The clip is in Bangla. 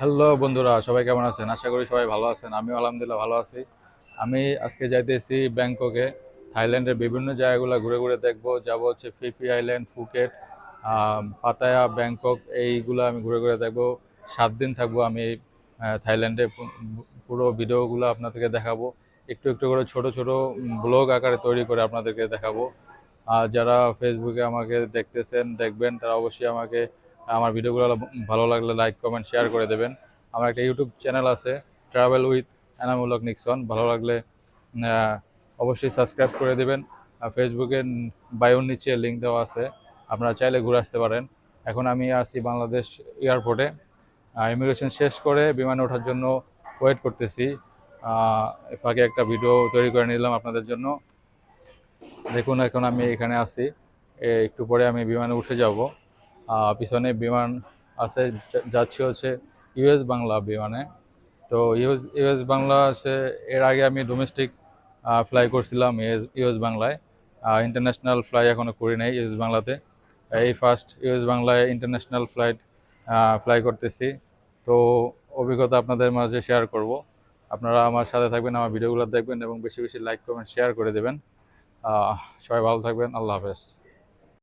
হ্যালো বন্ধুরা, সবাই কেমন আছেন? আশা করি সবাই ভালো আছেন। আমিও আলহামদুলিল্লাহ ভালো আছি। আমি আজকে যাইতেছি ব্যাংককে। থাইল্যান্ডের বিভিন্ন জায়গাগুলো ঘুরে ঘুরে দেখব। যাব হচ্ছে Phi Phi island, Phuket Pattaya, Bangkok, এইগুলো আমি ঘুরে ঘুরে দেখব। সাত দিন থাকব আমি থাইল্যান্ডে। পুরো ভিডিওগুলো আপনাদেরকে দেখাবো। একটু একটু করে ছোট ছোট ব্লগ আকারে তৈরি করে আপনাদেরকে দেখাবো। আর যারা ফেসবুকে আমাকে দেখতেছেন, দেখবেন, তারা অবশ্যই আমাকে আমার ভিডিওগুলো ভালো লাগলে লাইক কমেন্ট শেয়ার করে দেবেন। আমার একটা ইউটিউব চ্যানেল আছে ট্রাভেল উইথ এনামূলক নিক্সন ভালো লাগলে অবশ্যই সাবস্ক্রাইব করে দেবেন। আর ফেসবুকের বায়োর নিচে লিঙ্ক দেওয়া আছে। আপনারা চাইলে ঘুরে আসতে পারেন। এখন আমি আছি বাংলাদেশ এয়ারপোর্টে ইমিগ্রেশন শেষ করে বিমানে ওঠার জন্য ওয়েট করতেছি। ফাঁকে একটা ভিডিও তৈরি করে নিলাম আপনাদের জন্য। দেখুন এখন আমি এখানে এ, একটু পরে আমি বিমানে উঠে যাব। পিছনে বিমান আছে যাচ্ছি হচ্ছে ইউএস বাংলা বিমানে। তো ইউএস ইউএস বাংলা আছে এর আগে আমি ডোমেস্টিক ফ্লাই করছিলাম ইউএস ইউএস বাংলায়। ইন্টারন্যাশনাল ফ্লাই এখনও করি নাই ইউএস বাংলাতে। এই ফার্স্ট ইউএস বাংলায় ইন্টারন্যাশনাল ফ্লাইট ফ্লাই করতেছি। তো অভিজ্ঞতা আপনাদের মাঝে শেয়ার করব। আপনারা আমার সাথে থাকবেন, আমার ভিডিওগুলো দেখবেন এবং বেশি বেশি লাইক কমেন্ট শেয়ার করে দেবেন। সবাই ভালো থাকবেন, আল্লাহ হাফেজ।